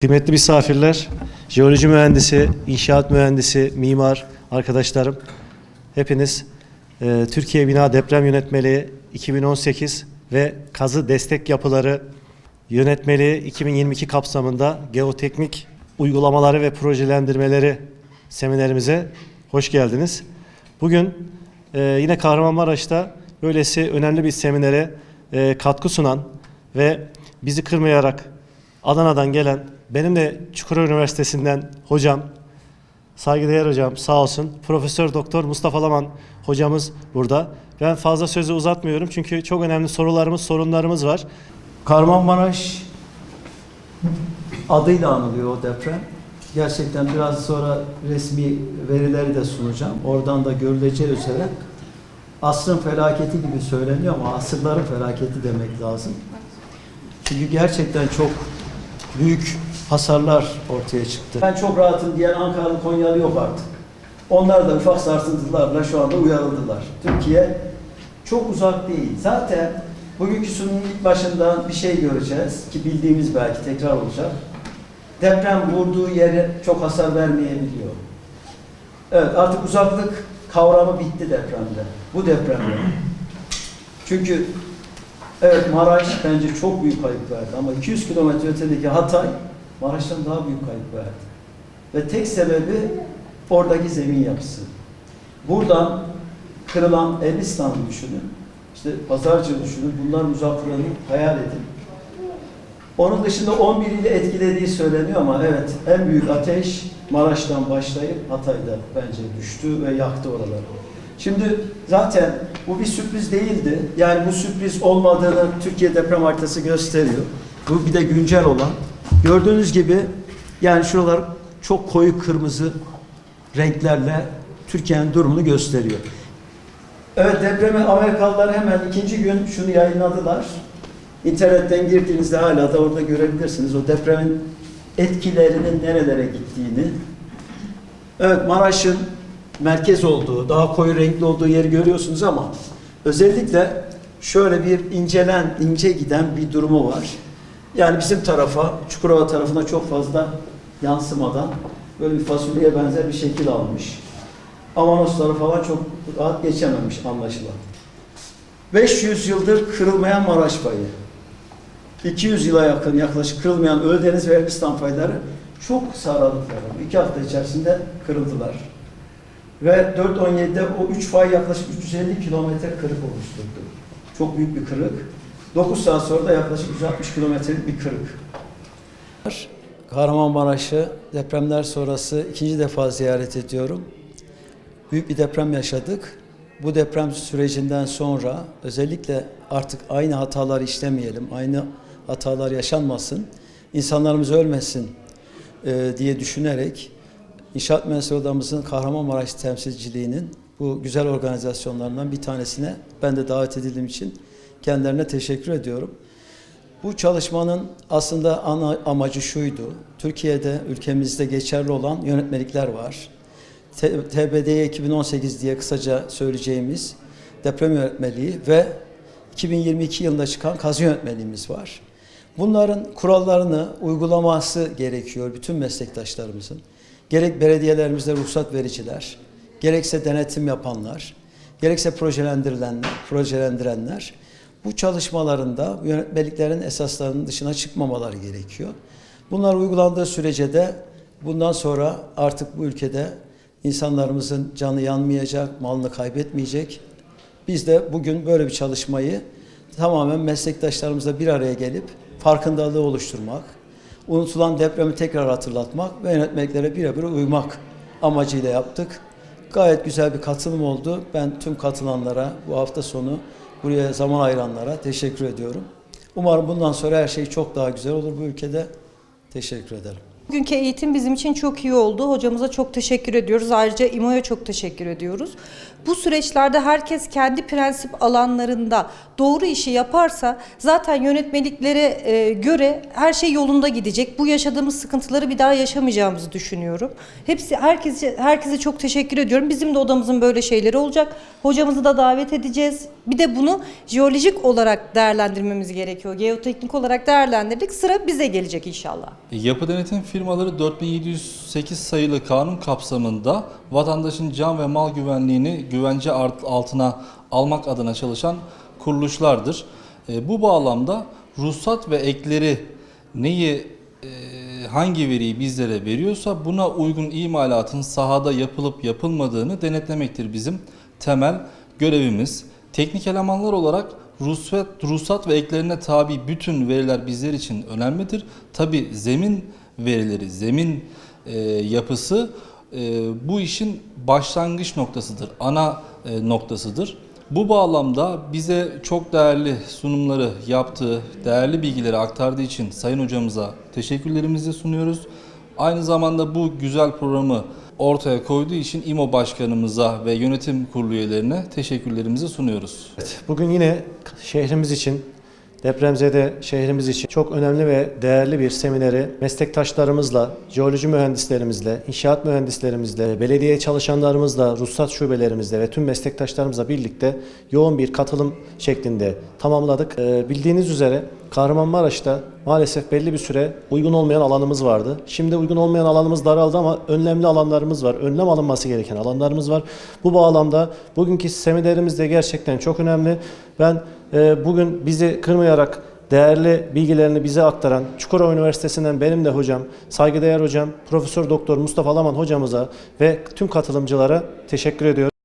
Kıymetli misafirler, jeoloji mühendisi, inşaat mühendisi, mimar arkadaşlarım, hepiniz e, Türkiye Bina Deprem Yönetmeliği 2018 ve Kazı Destek Yapıları Yönetmeliği 2022 kapsamında geoteknik uygulamaları ve projelendirmeleri seminerimize hoş geldiniz. Bugün e, yine Kahramanmaraş'ta böylesi önemli bir seminere e, katkı sunan ve bizi kırmayarak Adana'dan gelen benim de Çukurova Üniversitesi'nden hocam, saygıdeğer hocam sağ olsun. Profesör Doktor Mustafa Laman hocamız burada. Ben fazla sözü uzatmıyorum çünkü çok önemli sorularımız, sorunlarımız var. Kahramanmaraş adıyla anılıyor o deprem. Gerçekten biraz sonra resmi verileri de sunacağım. Oradan da görüleceği üzere asrın felaketi gibi söyleniyor ama asırların felaketi demek lazım. Çünkü gerçekten çok büyük hasarlar ortaya çıktı. Ben çok rahatım diyen Ankaralı Konyalı yok artık. Onlar da ufak sarsıntılarla şu anda uyarıldılar. Türkiye çok uzak değil. Zaten bugünkü sunumun ilk başından bir şey göreceğiz ki bildiğimiz belki tekrar olacak. Deprem vurduğu yere çok hasar vermeyebiliyor. Evet artık uzaklık kavramı bitti depremde. Bu depremde. Çünkü evet Maraş bence çok büyük kayıp verdi ama 200 kilometre ötedeki Hatay Maraş'tan daha büyük kayıp verdi. Ve tek sebebi oradaki zemin yapısı. Buradan kırılan Elbistan'ı düşünün. İşte Pazarcı düşünün. Bunlar Muzaffer'ı hayal edin. Onun dışında 11 ili etkilediği söyleniyor ama evet en büyük ateş Maraş'tan başlayıp Hatay'da bence düştü ve yaktı oraları. Şimdi zaten bu bir sürpriz değildi. Yani bu sürpriz olmadığını Türkiye deprem haritası gösteriyor. Bu bir de güncel olan. Gördüğünüz gibi yani şuralar çok koyu kırmızı renklerle Türkiye'nin durumunu gösteriyor. Evet depreme Amerikalılar hemen ikinci gün şunu yayınladılar. İnternetten girdiğinizde hala da orada görebilirsiniz o depremin etkilerinin nerelere gittiğini. Evet Maraş'ın merkez olduğu, daha koyu renkli olduğu yeri görüyorsunuz ama özellikle şöyle bir incelen, ince giden bir durumu var. Yani bizim tarafa, Çukurova tarafına çok fazla yansımadan böyle bir fasulyeye benzer bir şekil almış. Avanosları falan çok rahat geçememiş anlaşılan. 500 yıldır kırılmayan Maraş payı. 200 yıla yakın yaklaşık kırılmayan Ölüdeniz ve Elbistan payları çok sararlıklar. İki hafta içerisinde kırıldılar. Ve 4.17'de o 3 fay yaklaşık 350 kilometre kırık oluşturdu. Çok büyük bir kırık. 9 saat sonra da yaklaşık 160 kilometrelik bir kırık. Kahramanmaraş'ı depremler sonrası ikinci defa ziyaret ediyorum. Büyük bir deprem yaşadık. Bu deprem sürecinden sonra özellikle artık aynı hatalar işlemeyelim, aynı hatalar yaşanmasın, insanlarımız ölmesin e, diye düşünerek İnşaat Mühendisleri Odamızın Kahramanmaraş temsilciliğinin bu güzel organizasyonlarından bir tanesine ben de davet edildiğim için kendilerine teşekkür ediyorum. Bu çalışmanın aslında ana amacı şuydu. Türkiye'de, ülkemizde geçerli olan yönetmelikler var. T- TBD 2018 diye kısaca söyleyeceğimiz deprem yönetmeliği ve 2022 yılında çıkan kazı yönetmeliğimiz var. Bunların kurallarını uygulaması gerekiyor bütün meslektaşlarımızın. Gerek belediyelerimizde ruhsat vericiler, gerekse denetim yapanlar, gerekse projelendirilenler, projelendirenler bu çalışmalarında yönetmeliklerin esaslarının dışına çıkmamaları gerekiyor. Bunlar uygulandığı sürece de bundan sonra artık bu ülkede insanlarımızın canı yanmayacak, malını kaybetmeyecek. Biz de bugün böyle bir çalışmayı tamamen meslektaşlarımızla bir araya gelip farkındalığı oluşturmak, unutulan depremi tekrar hatırlatmak ve yönetmeliklere birebir uymak amacıyla yaptık. Gayet güzel bir katılım oldu. Ben tüm katılanlara bu hafta sonu buraya zaman ayıranlara teşekkür ediyorum. Umarım bundan sonra her şey çok daha güzel olur bu ülkede. Teşekkür ederim. Bugünkü eğitim bizim için çok iyi oldu. Hocamıza çok teşekkür ediyoruz. Ayrıca İMO'ya çok teşekkür ediyoruz. Bu süreçlerde herkes kendi prensip alanlarında doğru işi yaparsa zaten yönetmeliklere e, göre her şey yolunda gidecek. Bu yaşadığımız sıkıntıları bir daha yaşamayacağımızı düşünüyorum. Hepsi herkese herkese çok teşekkür ediyorum. Bizim de odamızın böyle şeyleri olacak. Hocamızı da davet edeceğiz. Bir de bunu jeolojik olarak değerlendirmemiz gerekiyor. Geoteknik olarak değerlendirdik. Sıra bize gelecek inşallah. Yapı denetim firmaları 4708 sayılı kanun kapsamında vatandaşın can ve mal güvenliğini güvence altına almak adına çalışan kuruluşlardır. E, Bu bağlamda ruhsat ve ekleri neyi e, hangi veriyi bizlere veriyorsa buna uygun imalatın sahada yapılıp yapılmadığını denetlemektir bizim temel görevimiz. Teknik elemanlar olarak ruhsat, ruhsat ve eklerine tabi bütün veriler bizler için önemlidir. Tabi zemin verileri, zemin e, yapısı e, bu işin başlangıç noktasıdır, ana e, noktasıdır. Bu bağlamda bize çok değerli sunumları yaptığı, değerli bilgileri aktardığı için Sayın Hocamıza teşekkürlerimizi sunuyoruz. Aynı zamanda bu güzel programı ortaya koyduğu için İMO Başkanımıza ve yönetim kurulu üyelerine teşekkürlerimizi sunuyoruz. Evet, bugün yine şehrimiz için, depremzede şehrimiz için çok önemli ve değerli bir semineri meslektaşlarımızla, jeoloji mühendislerimizle, inşaat mühendislerimizle, belediye çalışanlarımızla, ruhsat şubelerimizle ve tüm meslektaşlarımızla birlikte yoğun bir katılım şeklinde tamamladık. Ee, bildiğiniz üzere Kahramanmaraş'ta maalesef belli bir süre uygun olmayan alanımız vardı. Şimdi uygun olmayan alanımız daraldı ama önlemli alanlarımız var. Önlem alınması gereken alanlarımız var. Bu bağlamda bugünkü seminerimiz de gerçekten çok önemli. Ben e, bugün bizi kırmayarak değerli bilgilerini bize aktaran Çukurova Üniversitesi'nden benim de hocam, saygıdeğer hocam, Profesör Doktor Mustafa Alaman hocamıza ve tüm katılımcılara teşekkür ediyorum.